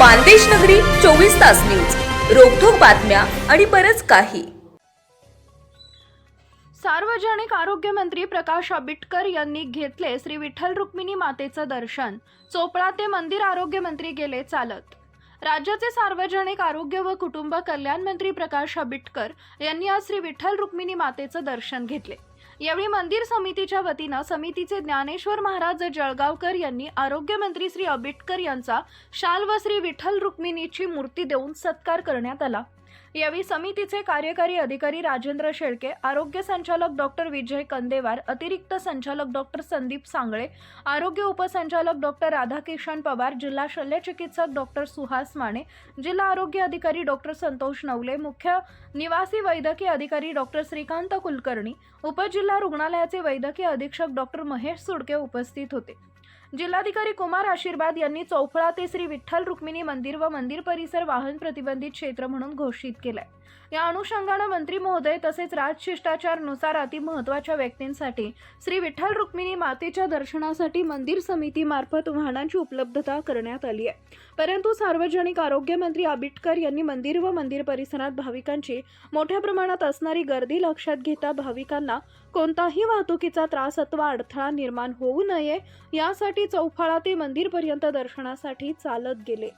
मानदेश नगरी चोवीस तास न्यूज. रोखोक बातम्या आणि बरच काही. सार्वजनिक आरोग्य मंत्री प्रकाश आंबेडकर यांनी घेतले श्री विठ्ठल रुक्मिणी मातेचं दर्शन. चोपळा ते मंदिर आरोग्य मंत्री गेले चालत. राज्याचे सार्वजनिक आरोग्य व कुटुंब कल्याण मंत्री प्रकाश आंबेडकर यांनी आज श्री विठ्ठल रुक्मिणी मातेचं दर्शन घेतले. यावेळी मंदिर समितीच्या वतीनं समितीचे ज्ञानेश्वर महाराज जळगावकर यांनी आरोग्यमंत्री श्री आंबेडकर यांचा शाल व श्री विठ्ठल रुक्मिणीची मूर्ती देऊन सत्कार करण्यात आला. यावेळी समितीचे कार्यकारी अधिकारी राजेंद्र शेळके आरोग्य संचालक डॉक्टर विजय कंदेवार अतिरिक्त संचालक डॉक्टर संदीप सांगळे आरोग्य उपसंचालक डॉक्टर राधाकिशन पवार जिल्हा शल्यचिकित्सक डॉक्टर सुहास माने जिल्हा आरोग्य अधिकारी डॉक्टर संतोष नवले मुख्य निवासी वैद्यकीय अधिकारी डॉक्टर श्रीकांत कुलकर्णी उपजिल्हा रुग्णालयाचे वैद्यकीय अधीक्षक डॉक्टर महेश सुडके उपस्थित होते. जिल्हाधिकारी कुमार आशीर्वाद यांनी चौफळा ते श्री विठ्ठल रुक्मिणी मंदिर व मंदिर परिसर वाहन प्रतिबंधित क्षेत्र म्हणून घोषित केलंय. या अनुषंगानं मंत्री महोदय तसेच राजशिष्टाचारनुसार अति महत्त्वाच्या व्यक्तींसाठी श्री विठ्ठल रुक्मिणी मातेच्या दर्शनासाठी मंदिर समितीमार्फत वाहनांची उपलब्धता करण्यात आली आहे. परंतु सार्वजनिक आरोग्य मंत्री आबिटकर यांनी मंदिर व मंदिर परिसरात भाविकांची मोठ्या प्रमाणात असणारी गर्दी लक्षात घेता भाविकांना कोणताही वाहतुकीचा त्रास अथवा अडथळा निर्माण होऊ नये यासाठी चौफाळा ते मंदिरपर्यंत दर्शनासाठी चालत गेले.